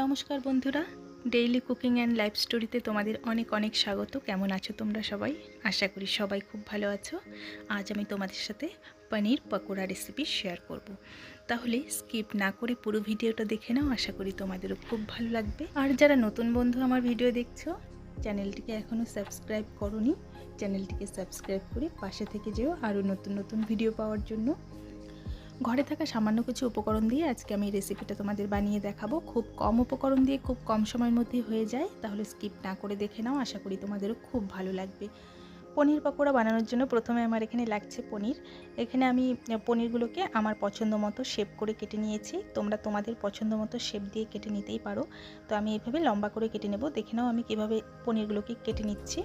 নমস্কার বন্ধুরা daily cooking and life স্টোরিতে তোমাদের অনেক অনেক স্বাগত। কেমন আছো তোমরা সবাই? আশা করি সবাই খুব ভালো আছো। আজ আমি তোমাদের সাথে পনির পকোড়া রেসিপি শেয়ার করব। তাহলে স্কিপ না করে পুরো ভিডিওটা দেখে নাও, আশা করি তোমাদেরও খুব ভালো লাগবে। আর যারা নতুন বন্ধু আমার ভিডিও দেখছ, চ্যানেলটিকে এখনও সাবস্ক্রাইব করনি, চ্যানেলটিকে সাবস্ক্রাইব করে পাশে থেকে যেও আরও নতুন নতুন ভিডিও পাওয়ার জন্য। ঘরে থাকা সামান্য কিছু উপকরণ দিয়ে আজকে আমি রেসিপিটা তোমাদের বানিয়ে দেখাবো। খুব কম উপকরণ দিয়ে খুব কম সময়ের মধ্যে হয়ে যায়। তাহলে স্কিপ না করে দেখে নাও, আশা করি তোমাদেরও খুব ভালো লাগবে। পনির পকোড়া বানানোর জন্য প্রথমে আমার এখানে লাগছে পনির। এখানে আমি পনিরগুলোকে আমার পছন্দ মতো শেপ করে কেটে নিয়েছি। তোমরা তোমাদের পছন্দ মতো শেপ দিয়ে কেটে নিতেই পারো। তো আমি এইভাবে লম্বা করে কেটে নেব। দেখে নাও আমি কীভাবে পনিরগুলোকে কেটে নিচ্ছি।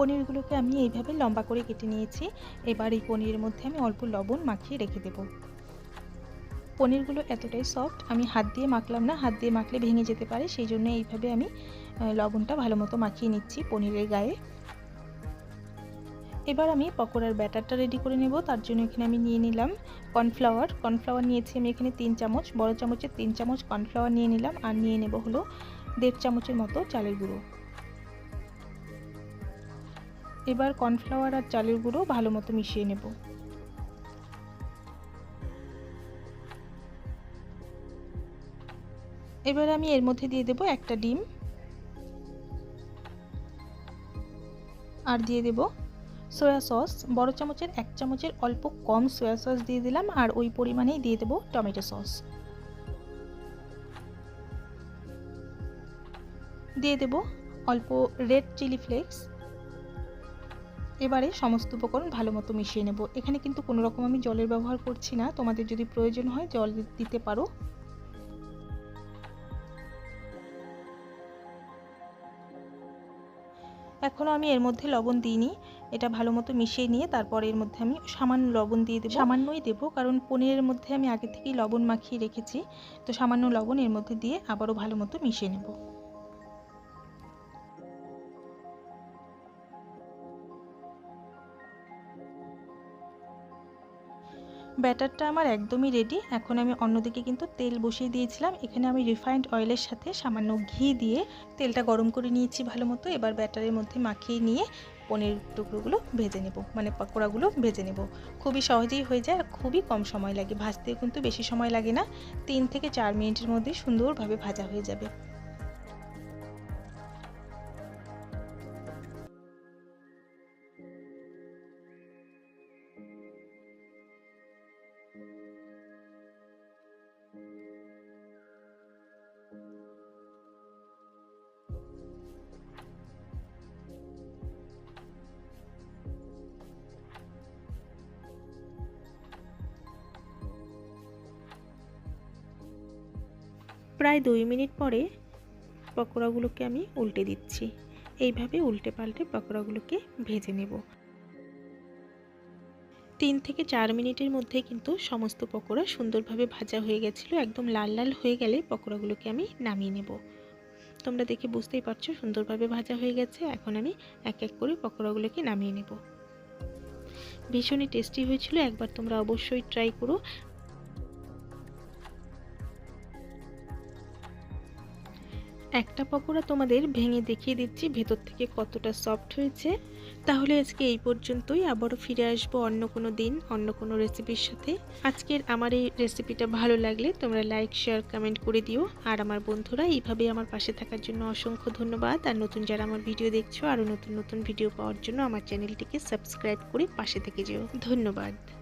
পনিরগুলোকে আমি এইভাবে লম্বা করে কেটে নিয়েছি। এবার এই পনিরের মধ্যে আমি অল্প লবণ মাখিয়ে রেখে দেব। পনিরগুলো এতটাই সফট আমি হাত দিয়ে মাখলাম না, হাত দিয়ে মাখলে ভেঙে যেতে পারে, সেই জন্য এইভাবে আমি লবণটা ভালো মতো মাখিয়ে নিচ্ছি পনিরের গায়ে। এবার আমি পকোড়ার ব্যাটারটা রেডি করে নেব, তার জন্য এখানে আমি নিয়ে নিলাম কর্নফ্লাওয়ার কর্নফ্লাওয়ার নিয়েছি আমি এখানে তিন চামচ, বড় চামচের তিন চামচ কর্নফ্লাওয়ার নিয়ে নিলাম, আর নিয়ে নেব হলো দেড় চামচের মতো চালের গুঁড়ো। এবার কর্নফ্লাওয়ার আর চালের গুঁড়ো ভালো মতো মিশিয়ে নেব। এবার আমি এর মধ্যে দিয়ে দেব একটা ডিম। আর দিয়ে দেব সয়া সস। বড় চামচের এক চামচের অল্প কম সয়া সস দিয়ে দিলাম আর ওই পরিমাণেই দিয়ে দেব টমেটো সস। দিয়ে দেব অল্প রেড চিলি ফ্লেক্স। এবারে সমস্ত উপকরণ ভালো মতো মিশিয়ে নেব। এখানে কিন্তু কোনো রকম আমি জলের ব্যবহার করছি না। তোমাদের যদি প্রয়োজন হয় জল দিতে পারো। এখনও আমি এর মধ্যে লবণ দিইনি। এটা ভালো মতো মিশিয়ে নিয়ে তারপর এর মধ্যে আমি সামান্য লবণ দিয়ে দেবো। সামান্যই দেবো, কারণ পনিরের মধ্যে আমি আগে থেকেই লবণ মাখিয়ে রেখেছি। তো সামান্য লবণ এর মধ্যে দিয়ে আবারও ভালো মতো মিশিয়ে নেব। ব্যাটারটা আমার একদমই রেডি এখন আমি অন্যদিকে কিন্তু তেল বসিয়ে দিয়েছিলাম। এখানে আমি রিফাইন্ড অয়েলের সাথে সামান্য ঘি দিয়ে তেলটা গরম করে নিয়েছি ভালো মতো। এবার ব্যাটারের মধ্যে মাখিয়ে নিয়ে পনির টুকরোগুলো ভেজে নেব মানে পকোড়াগুলো ভেজে নেব। খুবই সহজেই হয়ে যায় আর খুবই কম সময় লাগে। ভাজতেও কিন্তু বেশি সময় লাগে না। তিন থেকে চার মিনিটের মধ্যে সুন্দরভাবে ভাজা হয়ে যাবে। প্রায় দুই মিনিট পরে পকোড়াগুলোকে আমি উল্টে দিচ্ছি। এইভাবে উল্টে পাল্টে পকোড়াগুলোকে ভেজে নেব। তিন থেকে চার মিনিটের মধ্যে কিন্তু সমস্ত পকোড়া সুন্দরভাবে ভাজা হয়ে গেছিল। একদম লাল লাল হয়ে গেলে পকোড়াগুলোকে আমি নামিয়ে নেব। তোমরা দেখে বুঝতেই পারছ, সুন্দরভাবে ভাজা হয়ে গেছে। এখন আমি এক এক করে পকোড়াগুলোকে নামিয়ে নেব। ভীষণই টেস্টি হয়েছিল। একবার তোমরা অবশ্যই ট্রাই করো। একটা পকোড়া তোমাদের ভেঙে দেখিয়ে দিচ্ছি, ভেতর থেকে কতটা সফট হয়েছে। তাহলে আজকে এই পর্যন্তই, আবারও ফিরে আসব অন্য কোনো দিন, অন্য কোনো রেসিপির সাথে। আজকের আমার এই রেসিপিটা ভালো লাগলে তোমরা লাইক শেয়ার কমেন্ট করে দিও। আর আমার বন্ধুরা এইভাবে আমার পাশে থাকার জন্য অসংখ্য ধন্যবাদ। আর নতুন যারা আমার ভিডিও দেখছ, আরও নতুন নতুন ভিডিও পাওয়ার জন্য আমার চ্যানেলটিকে সাবস্ক্রাইব করে পাশে থেকে যেও। ধন্যবাদ।